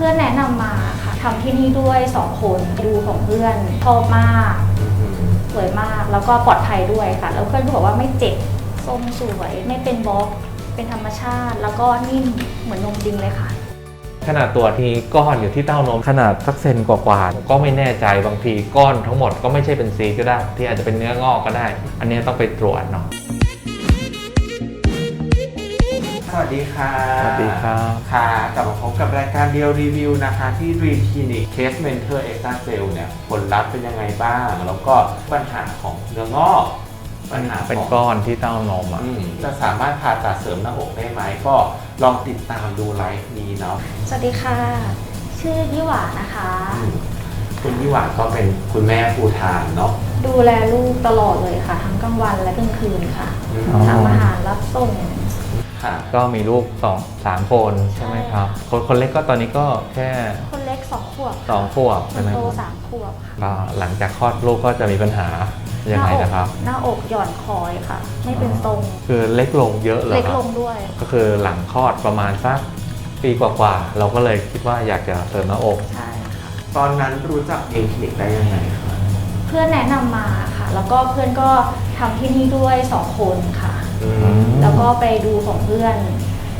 เพื่อนแนะนำมาค่ะทำที่นี่ด้วยสองคนดูของเพื่อนชอบมาก สวยมากแล้วก็ปลอดภัยด้วยค่ะ แล้วเพื่อนก็บอกว่าไม่เจ็บทรงสวย ไม่เป็นบล็อกเป็นธรรมชาติ แล้วก็นิ่มเหมือนนมจริงเลยค่ะ ขนาดตัวที่ก้อนอยู่ที่เต้านมขนาดสักเซนกว่าๆผมก็ไม่แน่ใจบางทีก้อนทั้งหมดก็ไม่ใช่เป็นซีสก็ได้ ที่อาจจะเป็นเนื้องอกก็ได้ อันนี้ต้องไปตรวจเนาะ วัสดีค่ะสวัสดีครับ ค่ะกลับมาพบกับรายการเดียวรีวิวนะคะ ที่ Dream Clinic Case Mentor Extra Cell เนี่ยผลลัพธ์เป็นยังไงบ้าง แล้วก็ปัญหาของเนื้องอกปัญหาเป็นของก้อนที่เต้านมอะอืมจะสามารถผ่าตัดเสริมหน้าอกได้ไหมก็ลองติดตามดูไลฟ์นี้เนาะสวัสดีค่ะ ชื่อยี่หวานะคะอืมคุณยี่หวานก็เป็นคุณแม่ภูทานเนาะดูแลลูกตลอดเลยค่ะ ทั้งกลางวันและกลางคืนค่ะอืมอ๋อทำอาหารรับส่ง ค่ะ ก็มีลูกสองสามคนใช่ไหมครับคนคนเล็กก็ตอนนี้ก็แค่คนเล็กสองขวบสองขวบคใช่นไหมโตครับสามขวบค่ะก็หลังจากคลอดลูกก็จะมีปัญหายังไงนะครับ หน้าอกหย่อนคอยค่ะ ไม่เป็นทรงคือเล็กลงเยอะเหรอเล็กครัลบ งด้วย ก็คือหลังคลอดประมาณสักปีกว่าๆ เราก็เลยคิดว่าอยากจะเสริมหน้าอก ใช่ค่ะ ตอนนั้นรู้จักเองคลินิกได้ยังไงคะ เพื่อนแนะนำมาค่ะ แล้วก็เพื่อนก็ทำที่นี่ด้วยสองคนค่ะอืม แล้วก็ไปดูของเพื่อน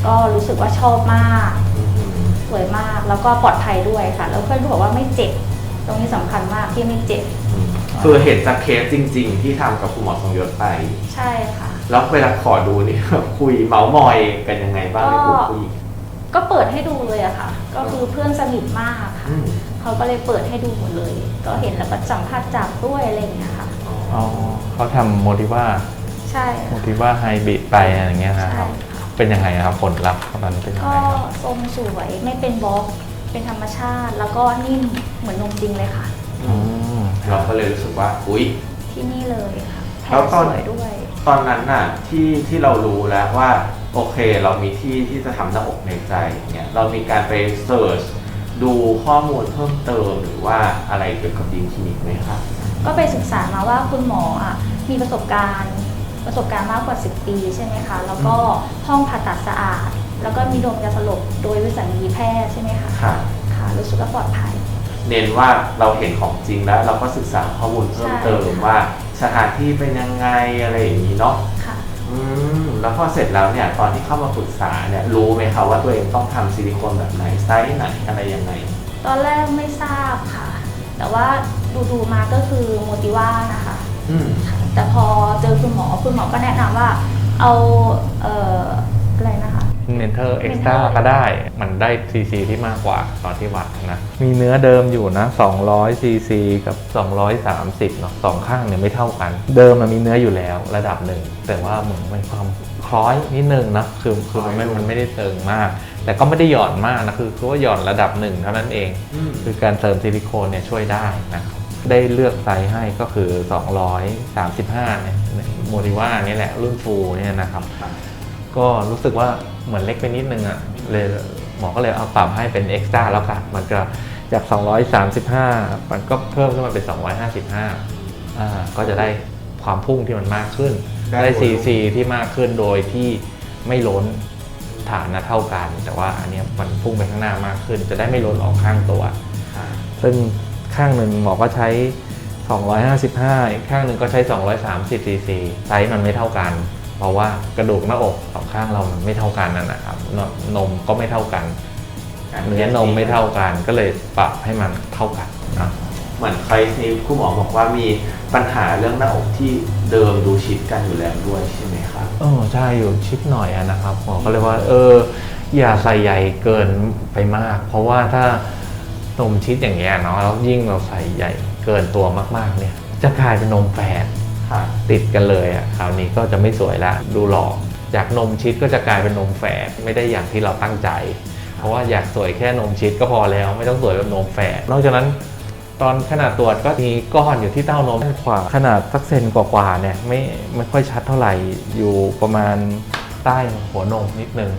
ก็รู้สึกว่าชอบมากอืมสวยมากแล้วก็ปลอดภัยด้วยค่ะ แล้วเพื่อนก็บอกว่าไม่เจ็บ ตรงนี้สำคัญมากที่ไม่เจ็บ คือเห็นจากเคสจริง ๆ ที่ทำกับคุณหมอทรงยศไป ใช่ค่ะ แล้วเวลาขอดูนี่ คุยเมาส์มอยกันยังไงบ้างในกลุ่มผู้หญิงก็เปิดให้ดูเลยอะค่ะ ก็คือเพื่อนสนิทมากค่ะ อืมเขาก็เลยเปิดให้ดูหมดเลย ก็เห็นแล้วก็สัมผัสจับด้วยอะไรอย่างเงี้ยค่ะ อ๋อเขาทำโมดิว่า ใช่โมค่ะดิว่าไฮบริดไปอะไรอย่างเงี้ยนะใช่ครับค่ะเป็นยังไงครับผลลัพธ์ของมันเป็นยังก็ไงครับทรงสวยไม่เป็นบล็อก เป็นธรรมชาติ แล้วก็นิ่มเหมือนนมจริงเลยค่ะ อืมเราก็เลยรู้สึกว่า อุ๊ย ที่นี่เลยค่ะแผลแล้วตสอนวยด้วย ตอนนั้นน่ะที่ที่เรารู้แล้วว่า โอเคเรามีที่ที่จะทำหน้าอกในใจเนี่ยเรามีการไปเสิร์ชดูข้อมูลเพิ่มเติมหรือว่าอะไรเกี่ยวกับดีมคลินิกไหมครับ ก็ไปศึกษามาว่าคุณหมออะมีประสบการณ์ ประสบการณ์มากกว่า 10 ปีใช่ไหมคะ แล้วก็ห้องผ่าตัดสะอาด แล้วก็มีโรงยาสลบโดยวิสัญญีแพทย์ใช่ไหมคะค่ะค่ะรู้สึกว่าปลอดภัย เน้นว่าเราเห็นของจริงแล้วเราก็ศึกษาข้อมูลเพิ่มเติมใช่ค่ะว่าสถานที่เป็นยังไงอะไรอย่างนี้เนาะค่ะอืมแล้วพอเสร็จแล้วเนี่ยตอนที่เข้ามาปรึกษาเนี่ยรู้ไหมคะว่าตัวเองต้องทำซิลิโคนแบบไหนไซส์ไหนอะไรยังไง ตอนแรกไม่ทราบค่ะ แต่ว่าดูดูๆมาก็คือโมติว่านะคะ อืม แต่พอเจอคุณหมอคุณหมอก็แนะนำว่าเอาเอ่ออะไรนะคะ เมนเทอร์เอ็กซ์ตร้า Mentor ก็ได้ มันได้ซีซีที่มากกว่าตอนที่วัดนะ มีเนื้อเดิมอยู่นะ200ซีซีกับ 230เนาะสองข้างเนี่ยไม่เท่ากัน เดิมมันมีเนื้ออยู่แล้วระดับหนึ่ง แต่ว่าเหมือนมันความคล้อยนิดนึงนะคือคือมันไม่มันไม่ได้เติงมาก แต่ก็ไม่ได้หย่อนมากนะคือคือว่าหย่อนระดับหนึ่งเท่านั้นเองอืมคือการเสริมซิลิโคนเนี่ยช่วยได้นะครับ ได้เลือกไซส์ให้ก็คือ 235เนี่ยโมดิว่านี่แหละรุ่นฟูเนี่ยนะครับครับก็รู้สึกว่าเหมือนเล็กไปนิดนึงอะ่ะเลยหมอก็เลยเอาปรับให้เป็นเอ็กซ์ตร้าแล้วกันมันก็จาก 235 มันก็เพิ่มขึ้นมาเป็น 255อ่าก็จะได้ความพุ่งที่มันมากขึ้น ได้ได้ผลซีซีที่มากขึ้นโดยที่ไม่ล้นฐานนะเท่ากัน แต่ว่าอันเนี้ยมันพุ่งไปข้างหน้ามากขึ้น จะได้ไม่ล้นออกข้างตัวค่ะซึ่ง ข้างหนึ่งหมอก็ใช้ 255 อีกข้างหนึ่งก็ใช้ 230ซีซีไซส์มันไม่เท่ากัน เพราะว่ากระดูกหน้าอกสองข้างเรามันไม่เท่ากันนั่นนะครับนนมก็ไม่เท่ากันเนื้อนมไม่เท่ากันก็เลยปรับให้มันเท่ากันนะเหมือนเคสนี้คุณหมอบอกว่ามีปัญหาเรื่องหน้าอกที่เดิมดูชิดกันอยู่แล้วด้วยใช่ไหมครับเออใช่อยู่ชิดหน่อยอะนะครับหมอก็เลยว่า เออ อย่าใส่ใหญ่เกินไปมาก เพราะว่าถ้า นมชิดอย่างเงี้ยเนาะแล้วยิ่งเราใส่ใหญ่เกินตัวมากๆเนี่ย จะกลายเป็นนมแฝดค่ะติดกันเลยอะคราวนี้ก็จะไม่สวยละดูหล่อจากนมชิดก็จะกลายเป็นนมแฝดไม่ได้อย่างที่เราตั้งใจ เพราะว่าอยากสวยแค่นมชิดก็พอแล้ว ไม่ต้องสวยแบบนมแฝดนอกจากนั้นตอนขนาดตรวจก็มีก้อนอยู่ที่เต้านมด้านขวาขนาดสักเซนกว่าๆเนี่ยไม่ไม่ค่อยชัดเท่าไหร่อยู่ประมาณใต้หัวนมนิดนึง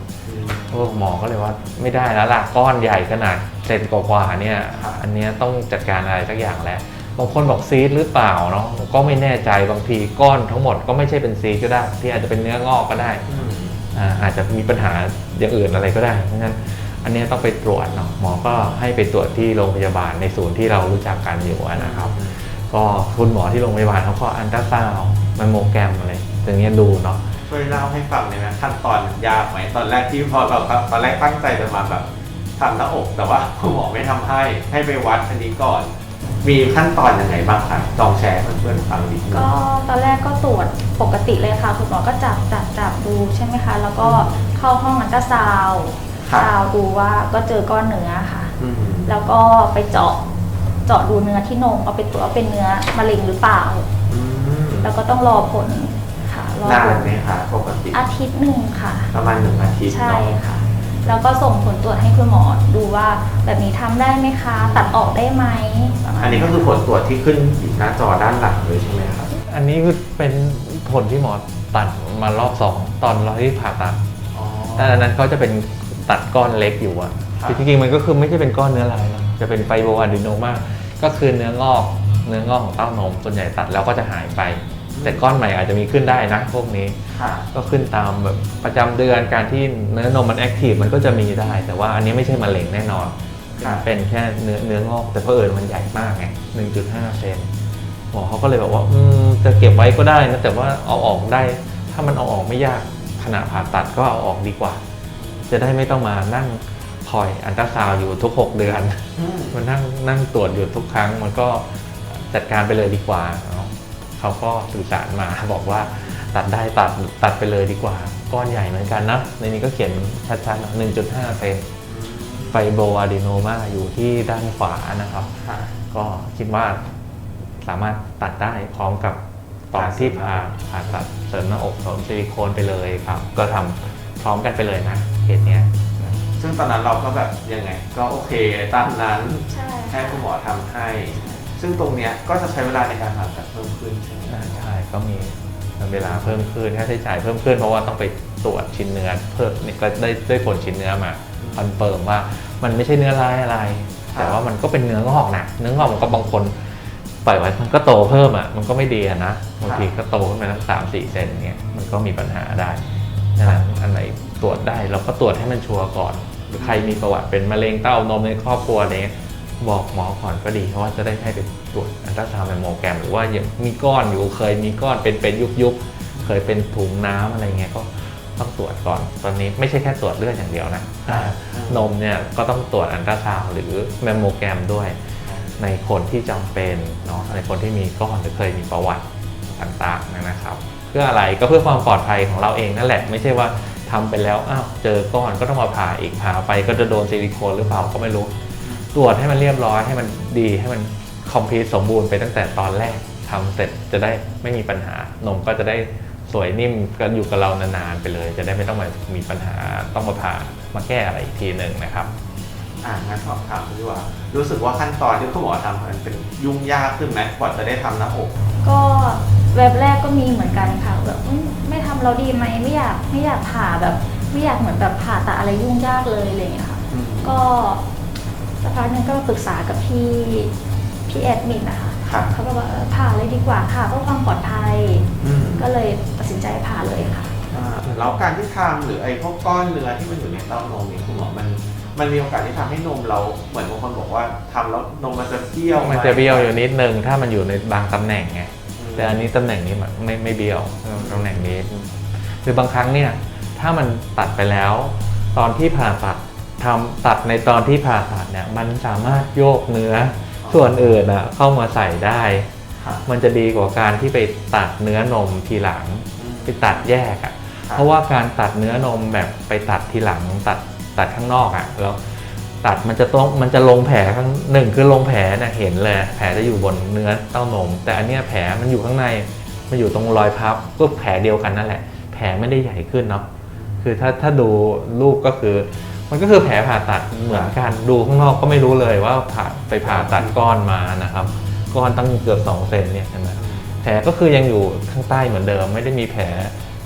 พวกหมอก็เลยว่าไม่ได้แล้วล่ะก้อนใหญ่ขนาด เซนกว่าๆเนี่ยครับอันเนี้ยต้องจัดการอะไรสักอย่างแล้วบางคนบอกซีดหรือเปล่าเนาะผมก็ไม่แน่ใจบางทีก้อนทั้งหมดก็ไม่ใช่เป็นซีดก็ได้ ที่อาจจะเป็นเนื้องอกก็ได้อืมอ่าอาจจะมีปัญหาอย่างอื่นอะไรก็ได้เพราะฉะนั้นอันนี้ต้องไปตรวจเนาะหมอก็ให้ไปตรวจที่โรงพยาบาลในศูนย์ที่เรารู้จักกันอยู่อะนะครับ ก็คุณหมอที่โรงพยาบาลเขาก็อันตราซาวด์แมมโมแกรมอะไรอย่างเงี้ยดูเนาะช่วยเล่าให้ฟังได้ไหมขั้นตอนมันยากไหมตอนแรกที่พอเราตอนแรกตั้งใจจะมาแบบ ทำหน้าอกแต่ว่าคุณหมอไม่ทำให้ให้ไปวัดอันนี้ก่อน มีขั้นตอนยังไงบ้างคะลองแชร์ให้เพื่อนๆฟังนิดนึงก็ตอนแรกก็ตรวจปกติเลยค่ะ คุณหมอก็จับจับจับดูใช่ไหมคะ แล้วก็เข้าห้องอันตราซาวด์ครับซาวด์ดูว่าก็เจอก้อนเนื้อค่ะอืมแล้วก็ไปเจาะเจาะดูเนื้อที่นมเอาไปตรวจว่าเป็นเนื้อมะเร็งหรือเปล่าอืมแล้วก็ต้องรอผลค่ะรอนาผนลไหมคะปกติอาทิตย์หนึ่งค่ะ ประมาณหนึ่งอาทิตย์ใช่เนาะค่ะ แล้วก็ส่งผลตรวจให้คุณหมอดูว่าแบบนี้ทำได้ไหมคะ ตัดออกได้ไหมประมาณอันนี้ก็คือผลตรวจที่ขึ้นอยู่หน้าจอด้านหลังเลยใช่ไหมครับ อันนี้คือเป็นผลที่หมอตัดมารอบสองตอนเราที่ผ่าตัดอ๋อ แต่อันนั้นเขาจะเป็นตัดก้อนเล็กอยู่อะครับคือจริงๆมันก็คือไม่ใช่เป็นก้อนเนื้อลายนะจะเป็นไฟโบอะดิโนมาก็คือเนื้องอกเนื้องอกของเต้านมส่วนใหญ่ตัดแล้วก็จะหายไป แต่ก้อนใหม่อาจจะมีขึ้นได้นะพวกนี้ ค่ะ ก็ขึ้นตามแบบประจำเดือนการที่เนื้อนมมันแอคทีฟมันก็จะมีได้ แต่ว่าอันนี้ไม่ใช่มะเร็งแน่นอน ครับ เป็นแค่เนื้อเนื้องอกแต่เพอเอิญมันใหญ่มากไง1.5เซนหมอเขาก็เลยบอกว่าอืมจะเก็บไว้ก็ได้นะแต่ว่าเอาออกได้ ถ้ามันเอาออกไม่ยากขณะผ่าตัดก็เอาออกดีกว่า จะได้ไม่ต้องมานั่งคอยอันตราซาวด์อยู่ทุก 6 เดือน อืมมานั่งนั่งตรวจอยู่ทุกครั้งมันก็จัดการไปเลยดีกว่าเนาะ เขาก็สื่อสารมาบอกว่าตัดได้ตัดตัดไปเลยดีกว่าก้อนใหญ่เหมือนกันนะ ในนี้ก็เขียนชัดๆนะ1.5เซนไฟโบอะดีโนมาอยู่ที่ด้านขวานะครับค่ะก็คิดว่าสามารถตัดได้พร้อมกับตอนที่ผ่าผ่าตัดเสริมหน้าอกเสริมซิลิโคนไปเลยครับ ก็ทำพร้อมกันไปเลยนะเคสเนี้ยนะซึ่งตอนนั้นเราก็แบบยังไง ก็โอเคตามนั้นใช่ให้ค่ะคุณหมอทำให้ ซึ่งตรงเนี้ยก็จะใช้เวลาในการผ่าตัดเพิ่มขึ้นใช่ไหมอ่าใช่ก็มีเวลาเพิ่มขึ้นค่าใช้จ่ายเพิ่มขึ้นเพราะว่าต้องไปตรวจชิ้นเนื้อเพิ่มนี่ก็ได้ได้ผลชิ้นเนื้อมาคอนเฟิร์มว่ามันไม่ใช่เนื้อร้ายอะไรแต่ว่ามันก็เป็นเนื้องอกนะเนื้องอกมันก็บางคนปล่อยไว้มันก็โตเพิ่มอะมันก็ไม่ดีอะนะบางทีก็โตขึ้นมาตั้งสามสี่เซนเงี้ยมันก็มีปัญหาได้ดังนั้นอันไหนตรวจได้เราก็ตรวจให้มันชัวร์ก่อนหรือใครมีประวัติเป็นมะเร็งเต้านมในครอบครัวอะไรเงี้ย บอกหมอก่อนก็ดี เพราะว่าจะได้ให้ไปตรวจอันตราซาวด์แมมโมแกรมหรือว่ายังมีก้อนอยู่เคยมีก้อนเป็นเป็นยุบยุบๆเคยเป็นถุงน้ำอะไรเงี้ยก็ต้องตรวจก่อน ตอนนี้ไม่ใช่แค่ตรวจเลือดอย่างเดียวนะนมเนี่ยก็ต้องตรวจอันตราซาวด์หรือแมมโมแกรมด้วย ในคนที่จำเป็นเนาะในคนที่มีก้อนหรือเคยมีประวัติต่างๆนะครับ เพื่ออะไรก็เพื่อความปลอดภัยของเราเองนั่นแหละ ไม่ใช่ว่าทำไปแล้วอ้าวเจอก้อนก็ต้องมาผ่าอีกผ่าไปก็จะโดนซิลิโคนหรือเปล่าก็ไม่รู้ ตรวจให้มันเรียบร้อยให้มันดีให้มันคอมพลีทสมบูรณ์ไปตั้งแต่ตอนแรกทำเสร็จจะได้ไม่มีปัญหานมก็จะได้สวยนิ่มกันอยู่กับเรานานๆไปเลย จะได้ไม่ต้องมามีปัญหาต้องมาผ่ามาแก้อะไรอีกทีหนึ่งนะครับอ่างั้นสอบถามดีกว่า รู้สึกว่าขั้นตอนที่คุณหมอทำมันเป็นยุ่งยากขึ้นไหมกว่าจะได้ทำหน้าอก ก็เว็บแรกก็มีเหมือนกันค่ะแบบอืมไม่ทำเราดีไหมไม่อยากไม่อยากผ่าแบบ ไม่อยากเหมือนแบบผ่าตัดอะไรยุ่งยากเลยอะไรอย่างเงี้ยค่ะอืมก็ สักพักหนึงก็ปรึกษากับพี่พี่แอดมินนะคะครับ เขาบอกว่าเออผ่าเลยดีกว่าค่ะเพื่อความปลอดภัย อืมก็เลยตัดสินใจผ่าเลยค่ะ อ่าแล้วการที่ทำหรือไอ้พวกก้อนเนื้อที่มันอยู่ในเต้านมนี่คุณหมอมัน มันมีโอกาสที่ทำให้นมเราเหมือนบางคนบอกว่าทำแล้วนมมันจะเบี้ยวไหมันจะเบี้ยวอยู่นิดนึงถ้ามันอยู่ในบางตำแหน่งไง ม แต่อันนี้ตำแหน่งนี้มันไม่ไม่เบี้ยวตำแหน่งนี้คือบางครั้งเนี่ยถ้ามันตัดไปแล้ว ตอนที่ผ่าตัด ทำตัดในตอนที่ผ่าตัดเนี่ยมันสามารถโยกเนื้อส่วนอื่นอะเข้ามาใส่ได้ครับมันจะดีกว่าการที่ไปตัดเนื้อนมทีหลังอืมไปตัดแยกอะ่ะครับเพราะว่าการตัดเนื้อนมแบบไปตัดทีหลังตัดตัดข้างนอกอะ่ะแล้วตัดมันจะต้องมันจะลงแผลข้างหนึ่งคือลงแผลเนี่ยเห็นเลย แผลจะอยู่บนเนื้อเต้านม แต่อันเนี้ยแผลมันอยู่ข้างในมันอยู่ตรงรอยพับก็แผลเดียวกันนั่นแหละ แผลไม่ได้ใหญ่ขึ้นเนาะคือถ้าถ้าดูรูปก็คือ มันก็คือแผลผ่าตัดเหมือนกันดูข้างนอกก็ไม่รู้เลยว่าผ่าไปผ่าตัดก้อนมานะครับก้อนตั้งเกือบสองเซนเนี่ยใช่ไหมแผลก็คือยังอยู่ข้างใต้เหมือนเดิม ไม่ได้มีแผล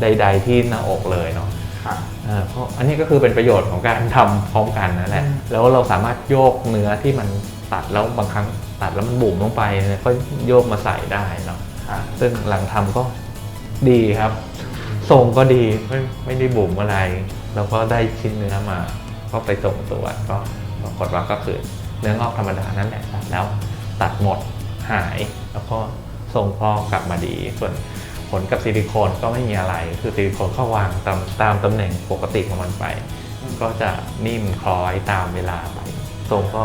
ใด ๆ ที่หน้าอกเลยเนาะครับอ่าเพราะอันนี้ก็คือเป็นประโยชน์ของการทำพร้อมกันนั่นแหละอืมแล้วเราสามารถโยกเนื้อที่มันตัดแล้วบางครั้งตัดแล้วมันบุ๋มลงไปเนี่ยก็โยกมาใส่ได้เนาะครับซึ่งหลังทำก็ดีครับ ทรงก็ดีไม่ไม่ได้บุ๋มอะไร แล้วก็ได้ชิ้นเนื้อมา ก็ไปส่งตรวจก็ปรากฏว่าก็คือเนื้องอกธรรมดานั่นแหละตัดแล้วตัดหมดหาย แล้วก็ทรงพ่อกลับมาดี ส่วนผลกับซิลิโคนก็ไม่มีอะไร คือซิลิโคนเข้าวางตามตามตำแหน่งปกติของมันไป ก็จะนิ่มคล้อยตามเวลาไปทรงก็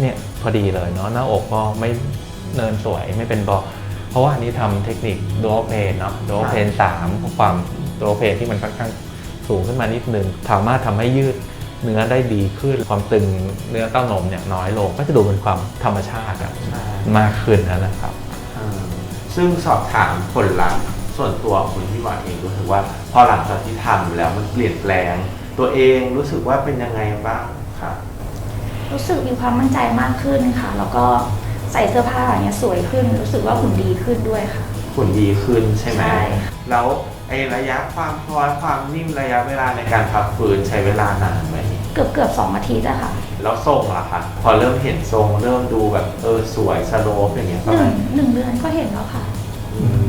เนี่ยพอดีเลยเนาะหน้าอกก็ไม่เนินสวยไม่เป็นบอกเพราะว่าอันนี้ทำเทคนิคดูโอเพนเนาะดูโอเพนสามความดูโอเพนที่มันค่อนข้างสูงขึ้นมานิดนึงสามารถทำให้ยืด เนื้อได้ดีขึ้น ความตึงเนื้อเต้านมเนี่ยน้อยลง ก็จะดูเป็นความธรรมชาติอะใช่มากขึ้นนั่นแหละครับอ่าซึ่งสอบถามผลลัพธ์ส่วนตัวของคุณพี่หวานเองรู้สึกว่าพอหลังจากที่ทำแล้วมันเปลี่ยนแปลง ตัวเองรู้สึกว่าเป็นยังไงบ้างครับรู้สึกมีความมั่นใจมากขึ้นค่ะ แล้วก็ใส่เสื้อผ้าอย่างเงี้ยสวยขึ้น รู้สึกว่าหุ่นดีขึ้นด้วยค่ะ หุ่นดีขึ้นใช่ไหมใช่แล้วไอ้ระยะความคล้อยความนิ่มระยะเวลาในการพักฟื้นใช้เวลานานไหม เกือบเกือบสองอาทิตย์อะค่ะแล้วทรงล่ะคะพอเริ่มเห็นทรงเริ่มดูแบบเออสวยสโลปอย่างเงี้ยหประนึ่มางณหนึ่งเดือนก็เห็นแล้วค่ะอืม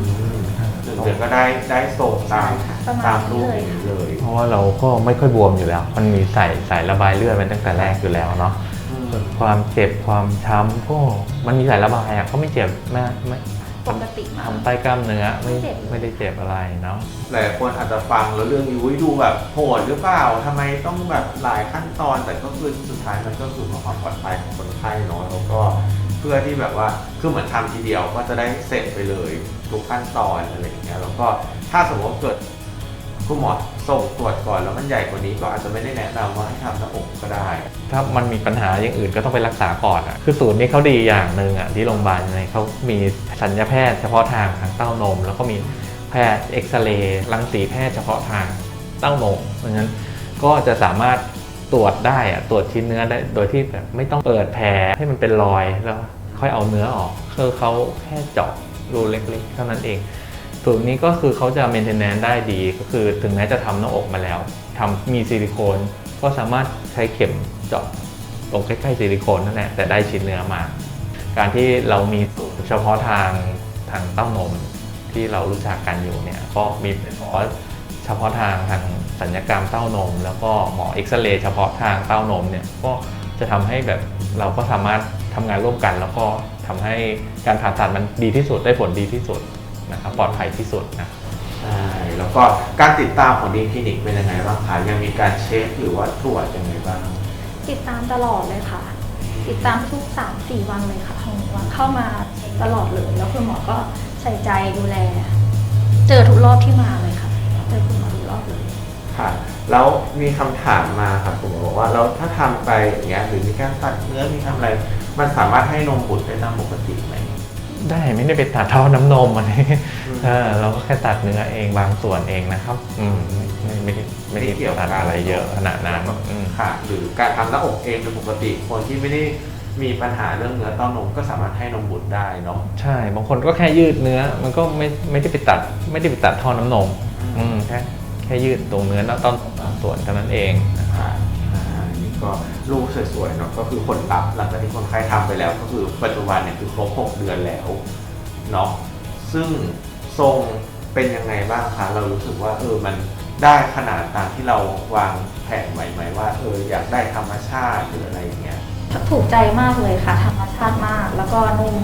หนึ่งเดือนก็ได้ได้ทรงตามใช่ค่ะประมาณ ตามรูปนี้เลยนี้เลยเพราะว่าเราก็ไม่ค่อยบวมอยู่แล้ว มันมีใส่สายระบายเลือดมันตั้งแต่แรกอยู่แล้วเนาะ อืมความเจ็บความช้ำก็มันมีสายระบายอะก็ไม่เจ็บไม่ไม่ ปกติมาก ทำใต้กล้ามเนื้อไม่ไม่เจ็บ ไม่ได้เจ็บอะไรเนาะหลายคนอาจจะฟังแล้วเรื่องยุ้ยดูแบบโหดหรือเปล่าทำไมต้องแบบหลายขั้นตอนแต่ก็คือสุดท้ายมันก็คือเพื่อความปลอดภัยของคนไข้เนาะแล้วก็เพื่อที่แบบว่าคือเหมือนทำทีเดียวก็จะได้เสร็จไปเลยทุกขั้นตอนอะไรอย่างเงี้ยแล้วก็ถ้าสมมติว่าเกิด คุณหมอส่งตรวจก่อนแล้วมันใหญ่กว่านี้ก็อาจจะไม่ได้แนะนำว่าให้ทำหน้าอกก็ได้ ถ้ามันมีปัญหาอย่างอื่นก็ต้องไปรักษาก่อนอะคือศูนย์นี้เขาดีอย่างหนึ่งอะที่โรงพยาบาลเนี่ยเขามีสัญญาแพทย์เฉพาะทางทางเต้านม แล้วก็มีแพทย์เอ็กซเรย์รังสีแพทย์เฉพาะทางเต้านมเพราะฉะนั้นก็จะสามารถตรวจได้อะตรวจชิ้นเนื้อได้โดยที่แบบไม่ต้องเปิดแผลให้มันเป็นรอยแล้วค่อยเอาเนื้อออกคือเขาแค่เจาะรูเล็กๆ เท่านั้นเอง ส่วนนี้ก็คือเขาจะ maintenance ได้ดีก็คือถึงแม้จะทำหน้าอกมาแล้วทำมีซิลิโคน ก็สามารถใช้เข็มเจาะตรงใกล้ๆซิลิโคนนั่นแหละแต่ได้ชิ้นเนื้อมา การที่เรามีสูตรเฉพาะทางทางเต้านมที่เรารู้จักกันอยู่เนี่ยก็มีหมอเฉพาะทางทางสัญญกรรมเต้านม แล้วก็หมอเอ็กซเรย์เฉพาะทางเต้านมเนี่ยก็จะทำให้แบบเราก็สามารถทำงานร่วมกัน แล้วก็ทำให้การผ่าตัดมันดีที่สุดได้ผลดีที่สุด นะครับปลอดภัยที่สุดนะใช่แล้วก็การติดตามของดีคลินิกเป็นยังไงบ้างคะยังมีการเช็คหรือว่าตรวจยังไงบ้าง ติดตามตลอดเลยค่ะ ติดตามทุกสามสี่วันเลยค่ะของวันเข้ามาเช็คตลอดเลยแล้วคุณหมอก็ใส่ใจดูแล เจอทุกรอบที่มาเลยค่ะเจอคุณหมอทุกรอบเลยค่ะ แล้วมีคำถามมาค่ะผมบอกว่าแล้วถ้าทำไปอย่างเงี้ยหรือมีการตัดเนื้อมีทำอะไร มันสามารถให้นมบุตรได้ตามปกติไหม ได้ไม่ได้ไปตัดท่อน้ำนมอันนี้อืมเออเราก็แค่ตัดเนื้อเองบางส่วนเองนะครับอืมไม่ไม่ได้ไม่ได้ไม่เกี่ยวตัดอะไรเยอะขนาดนั้นอืมค่ะหรือการทำหน้าอกเองเป็นปกติคนที่ไม่ได้มีปัญหาเรื่องเนื้อเต้านมก็สามารถให้นมบุตรได้เนาะใช่บางคนก็แค่ยืดเนื้อ มันก็ไม่ไม่ได้ไปตัด ไม่ได้ไปตัดท่อน้ำนมอืมแค่แค่ยืดตรงเนื้อแล้วต้นบางส่วนเท่านั้นเองค่ะอ่าอั นนี้ก็รูปสวยๆเนาะก็คือผลลัพธ์หลังจากที่คนไข้ทำไปแล้ว ก็คือปัจจุบันเนี่ยคือครบ6เดือนแล้วเนาะซึ่งทรงเป็นยังไงบ้างคะเรารู้สึกว่าเออมันได้ขนาดตามที่เราวางแผนไว้ไหมว่าเอออยากได้ธรรมชาติหรืออะไรอย่างเงี้ยถูกใจมากเลยค่ะ ธรรมชาติมาก แล้วก็นุ่ม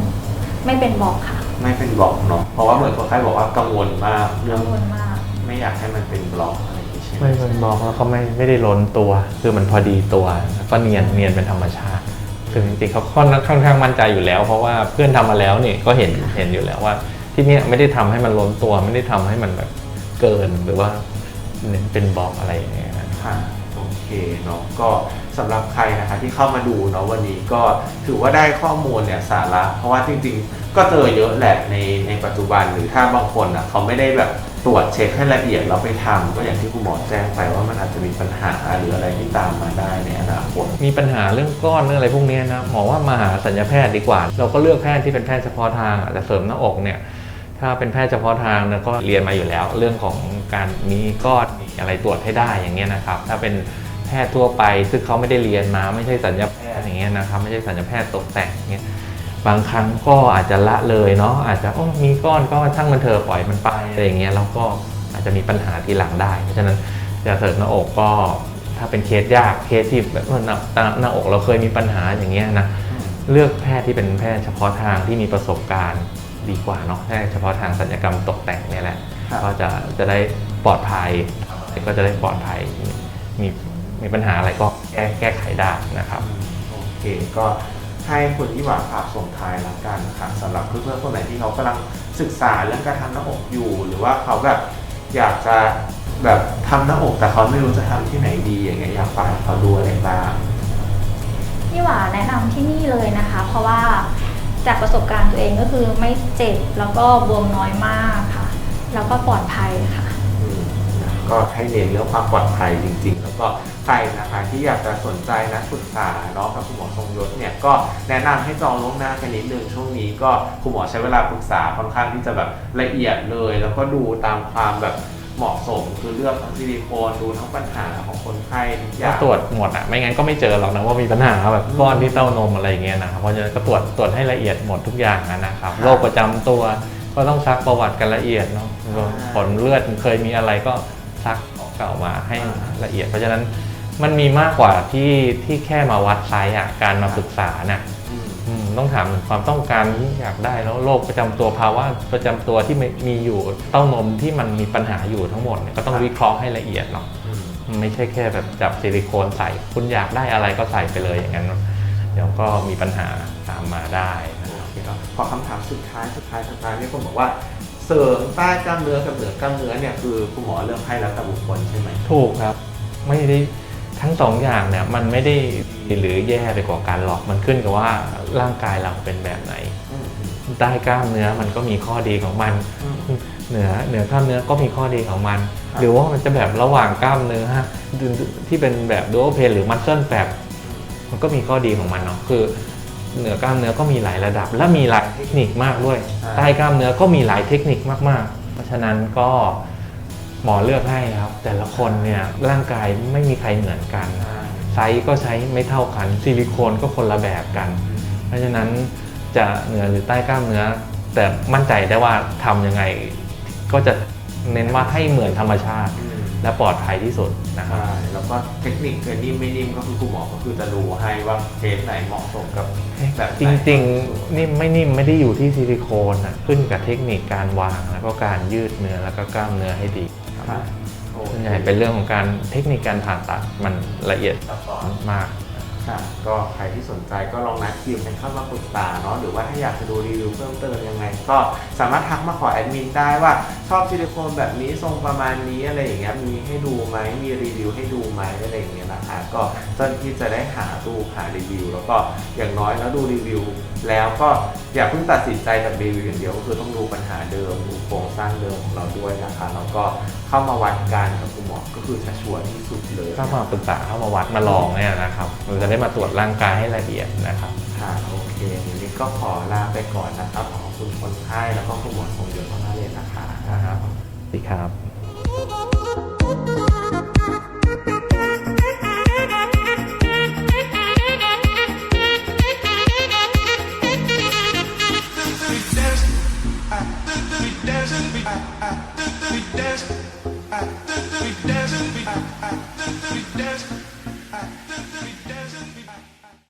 ไม่เป็นบอกค่ะ ไม่เป็นบล็อกเนาะเพราะว่าเหมือนคนไข้บอกว่ากังวลมากเรื่กัองงวลมากไม่อยากให้มันเป็นบล็อกอะ ไรอย่มไม่เป็นบอกแล้วก็ไม่ไม่ได้ล้นตัว คือมันพอดีตัวแล้วก็เนียนเนียนเป็นธรรมชาติคือจริงๆเขาค่อนค่อนข้างมั่นใจอยู่แล้ว เพราะว่าเพื่อนทำมาแล้วนี่ก็เห็นเห็นอยู่แล้วว่า ที่เนี่ยไม่ได้ทำให้มันล้นตัวไม่ได้ทำให้มันแบบเกินหรือว่าเป็นบล็อกอะไรอย่างเงี้ยค่ะโอเคเนาะก็สำหรับใครนะคะที่เข้ามาดูเนาะวันนี้ก็ถือว่าได้ข้อมูลเนี่ยสาระ เพราะว่าจริง ๆ ก็เจอเยอะแหละในในปัจจุบันหรือถ้าบางคนอะเขาไม่ได้แบบ ตรวจเช็คให้ละเอียดแล้วไปทำก็อย่างที่คุณหมอแจ้งไปว่ามันอาจจะมีปัญหาหรืออะไรที่ตามมาได้ในอนาคตมีปัญหาเรื่องก้อนเรื่องอะไรพวกเนี้ยนะหมอว่ามาหาสัญญาแพทย์ดีกว่า เราก็เลือกแพทย์ที่เป็นแพทย์เฉพาะทางอาจจะเสริมหน้าอกเนี่ยถ้าเป็นแพทย์เฉพาะทางเนี่ยก็เรียนมาอยู่แล้ว เรื่องของการมีก้อนอะไรตรวจให้ได้อย่างเงี้ยนะครับ ถ้าเป็นแพทย์ทั่วไปซึ่งเขาไม่ได้เรียนมาไม่ใช่สัญญาแพทย์อย่างเงี้ยนะครับไม่ใช่สัญญาแพทย์ตกแต่งอย่างเงี้ย บางครั้งก็อาจจะละเลยเนาะอาจจะโอ้มีก้อนก็ช่างมันเถอะปล่อยมันไปอะไรอย่างเงี้ยแล้วก็อาจจะมีปัญหาทีหลังได้ เพราะฉะนั้นจะเสริมหน้าอกก็ทถ้าเป็นเคสยากเคสที่แบบว่าหน้าหน้าหน้าอกเราเคยมีปัญหาอย่างเงี้ยนะเลือกแพทย์ที่เป็นแพทย์เฉพาะทางที่มีประสบการณ์ดีกว่าเนาะแพทย์เฉพาะทางศัลยกรรมตกแต่งเนี่ยแหละครับก็จะจะได้ปลอดภัยก็จะได้ปลอดภัยมีมีปัญหาอะไรก็แก้แก้ไขได้นะครับโอเคก็ ให้คุณยี่หวาฝากส่งท้ายแล้วกันค่ะสำหรับเพื่อนๆคนไหนที่เขากำลังศึกษาเรื่องการทำหน้าอกอยู่ หรือว่าเขาแบบอยากจะแบบทำหน้าอกแต่เขาไม่รู้จะทำที่ไหนดีอย่างเงี้ยอยากฝากให้เขาดูอะไรบ้างพี่หวาแนะนำที่นี่เลยนะคะ เพราะว่าจากประสบการณ์ตัวเองก็คือไม่เจ็บแล้วก็บวมน้อยมากค่ะ แล้วก็ปลอดภัยค่ะ ก็ให้เน้นเรื่องความปลอดภัยจริง ๆ แล้วก็ใครนะคะที่อยากจะสนใจนะปรึกษาเนาะกับคุณหมอทรงยศเนี่ยก็แนะนำให้จองล่วงหน้ากันนิดนึงช่วงนี้ก็คุณหมอใช้เวลาปรึกษาค่อนข้างที่จะแบบละเอียดเลย แล้วก็ดูตามความแบบเหมาะสมคือเลือกทั้งซิลิโคนดูทั้งปัญหาของคนไข้ทุกอก็ย่างตรวจหมดอะไม่งั้นก็ไม่เจอหรอกนะว่ามีปัญหาแบบก้อนที่เต้านมอะไรอย่างเงี้ยนะครับเพราะฉะนั้นก็ตรวจตรวจให้ละเอียดหมดทุกอย่างนะครับโรคประจำตัวก็ต้องซักประวัติกันละเอียดเนาะผลเลือดเคยมีอะไรก็ ซักเก่ามาให้ละเอียด เพราะฉะนั้นมันมีมากกว่าที่ที่แค่มาวัดไซส์อะการมาปรึกษาน่ะอืมอืมต้องถามถึงความต้องการที่อยากได้แล้วโรคประจำตัวภาวะประจำตัวที่ไม่มีอยู่เต้านมที่มันมีปัญหาอยู่ทั้งหมดเนี่ยก็ต้องวิเคราะห์ให้ละเอียดเนาะอืมไม่ใช่แค่แบบจับซิลิโคนใส่ คุณอยากได้อะไรก็ใส่ไปเลยอย่างนั้น เดี๋ยวก็มีปัญหาตามมาได้นะครับโอเคครับพอคำถามสุดท้ายสุดท้ายสุดท้ายนี่คนบอกว่า เสริมใต้กล้ามเนื้อกับเหนือกล้ามเนื้อเนี่ยคือคุณหมอเลือกให้แล้วแต่บุคคลใช่ไหมถูกครับ ไม่ได้ทั้งสองอย่างเนี่ยมันไม่ได้ดีหรือแย่ไปกว่ากันหรอกมันขึ้นกับว่าร่างกายเราเป็นแบบไหนอืมอืม ใต้กล้ามเนื้อมันก็มีข้อดีของมันอืมเหนือเหนือกล้ามเนื้อก็มีข้อดีของมัน ครับ หรือว่ามันจะแบบระหว่างกล้ามเนื้อที่เป็นแบบดูโอเพนหรือมัสเซิลแบบมันก็มีข้อดีของมันเนาะคือ เหนือกล้ามเนื้อก็มีหลายระดับ และมีหลายเทคนิคมากด้วย ใต้กล้ามเนื้อก็มีหลายเทคนิคมากๆ เพราะฉะนั้นก็หมอเลือกให้ครับ แต่ละคนเนี่ยร่างกายไม่มีใครเหมือนกันใช่ไซส์ก็ใช้ไม่เท่ากันซิลิโคนก็คนละแบบกัน เพราะฉะนั้นจะเหนือหรือใต้กล้ามเนื้อ แต่มั่นใจได้ว่าทำยังไงก็จะเน้นว่าให้เหมือนธรรมชาติอืม และปลอดภัยที่สุดนะครับ ใช่แล้วก็เทคนิคคือนิ่มไม่นิ่มก็คือคุณหมอก็คือจะรู้ให้ว่าเคสไหนเหมาะสมกับแบบไหนจริงๆนิ่มไม่นิ่มไม่ได้อยู่ที่ซิลิโคนนะขึ้นกับเทคนิคการวาง แล้วก็การยืดเนื้อแล้วก็กล้ามเนื้อให้ดีครับครับโอส่วนเคใหญ่เป็นเรื่องของการเทคนิคการผ่าตัดมันละเอียดซับซ้อนมากครับ ก็ใครที่สนใจก็ลองนัดคิวกันเข้ามาปรึกษาเนาะหรือว่าถ้าอยากจะดูรีวิวเพิ่มเติมยังไง ก็สามารถทักมาขอแอดมินได้ว่าชอบซิลิโคนแบบนี้ทรงประมาณนี้อะไรอย่างเงี้ยมีให้ดูไหมมีรีวิวให้ดูไหมอะไรอย่างเงี้ยนะคะก็เจ้าหน้าที่จะได้หาดูหารีวิว แล้วก็อย่างน้อยแล้วดูรีวิว แล้วก็อย่าเพิ่งตัดสินใจจากรีวิวอย่างเดียวก็คือต้องดูปัญหาเดิมดูโครงสร้างเดิมของเราด้วยนะคะแล้วก็เข้ามาวัดกันกับ ก็คือจะชัวร์ที่สุดเลยเข้ามาปรึกษาเข้ามาวัดมาลองเนี่ยนะครับเราจะได้มาตรวจร่างกายให้ละเอียดนะครับค่ะโอเควันนี้ก็ขอลาไปก่อนนะครับขอบคุณคนไข้แล้วก็คุณหมอทรงยศมากๆเลยนะคะนะครับสวัสดีครับ